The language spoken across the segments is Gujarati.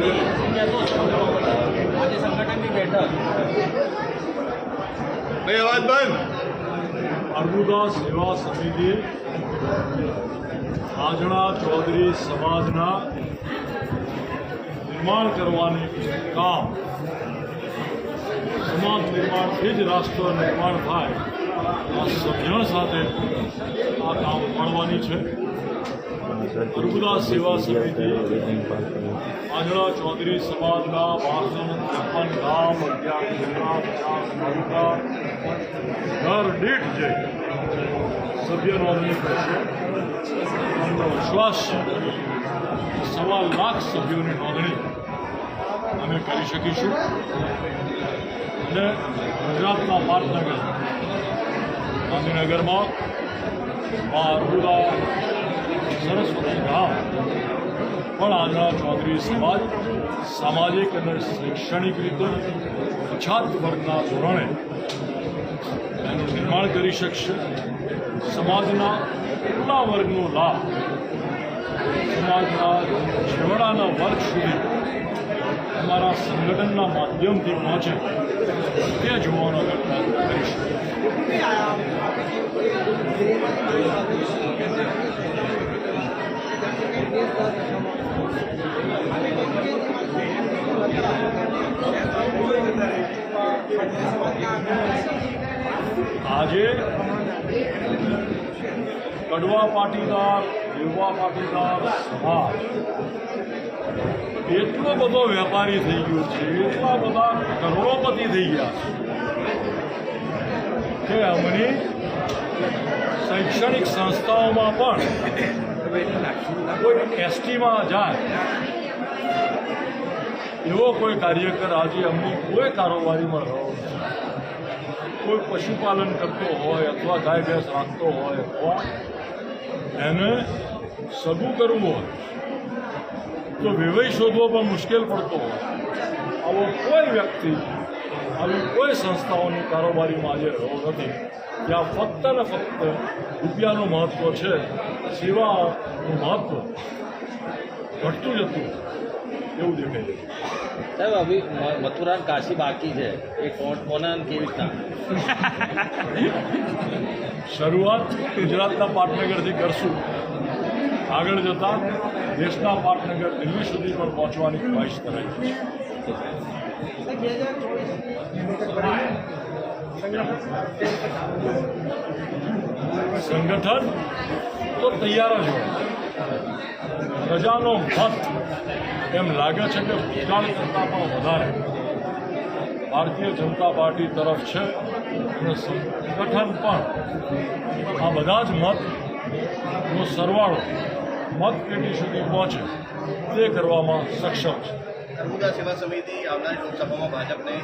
કહેશો આજે સંગઠનની બેઠક ભાઈ, અવાજ બંધ. અર્બુદા સેવા સમિતિ આજણા ચૌધરી સમાજના નિર્માણ કરવાની કામ. સમાજ નિર્માણથી જ રાષ્ટ્ર નિર્માણ થાય. આ સભ્ય સાથે આ કામ મળવાની છે. અર્બુદા સેવા સમિતિ આજણા ચૌધરી સમાજના વાસણ ત્રેપન ગામ અગિયાર જિલ્લા પચાસ તાલુકા ઘર દીઠ જઈ સભ્ય નોંધણી કરશે અમને વિશ્વાસ છે. સવા લાખ સભ્યોની નોંધણી અમે કરી શકીશું. અને ગુજરાતના પાટનગર ગાંધીનગરમાં આ અર્બુદા સરસ્વતી પણ આંધળા ચૌધરી સમાજ સામાજિક અને શૈક્ષણિક રીતે પછાત વર્ગના ધોરણે એનું નિર્માણ કરી શકશે સમાજના કેટલા વર્ગનો લાભ સમાજના છેવાડાના વર્ગ સુધી અમારા સંગઠનના માધ્યમથી પહોંચે તે જોવાનો પ્રયત્ન કરીશું આજે કડવા પાટીદાર દેવવા પાટીદાર સભા. એટલો બધો વેપારી થઈ ગયો છે, એટલા બધા કરોડોપતિ થઈ ગયા છે. કે અમની શૈક્ષણિક સંસ્થાઓમાં પણ કોઈ એસટીમાં જાય એવો કોઈ કાર્યકર આજે અમની કોઈ કારોબારીમાં રહ્યો કોઈ પશુપાલન કરતો હોય અથવા ગાય ભેંસ રાખતો હોય. અથવા એને સગું કરવું હોય, તો વિવય શોધવો પણ મુશ્કેલ પડતો હોય. આવો કોઈ વ્યક્તિ, આવી કોઈ સંસ્થાઓની કારોબારીમાં આજે રહ્યો નથી ત્યાં ફક્ત ને ફક્ત રૂપિયાનું મહત્ત્વ છે, સેવાનું મહત્ત્વ ઘટતું જતું એવું દેખાય છે સાહેબ, અભી મ- મથુરા અને કાશી બાકી છે. એ કોણ, કોને અને કેવી રીતના? શરૂઆત ગુજરાતના પાટનગરથી કરશું. આગળ જતાં દેશના પાટનગર દિલ્હી સુધી પણ પહોંચવાની ખ્વાહિશ ધરાય છે. સંગઠન તો તૈયાર જ હોય. પ્રજાનો મત એમ લાગે છે કે ભૂતકાળ કરતાં પણ વધારે ભારતીય જનતા પાર્ટી તરફ છે અને સંગઠન પણ. આ બધા જ મતનો સરવાળો મત પેટી સુધી પહોંચે તે કરવામાં સક્ષમ છે. નર્મદા સેવા સમિતિ આવનારી લોકસભામાં ભાજપને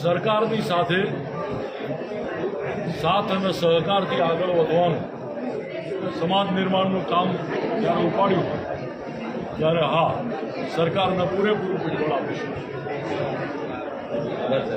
સરકારની સાથે સાથ અને સહકારથી આગળ વધવાનું સમાજ નિર્માણનું કામ જ્યારે ઉપાડ્યું ત્યારે હા સરકારને પૂરેપૂરું પીઠબળ આપીશું. બસ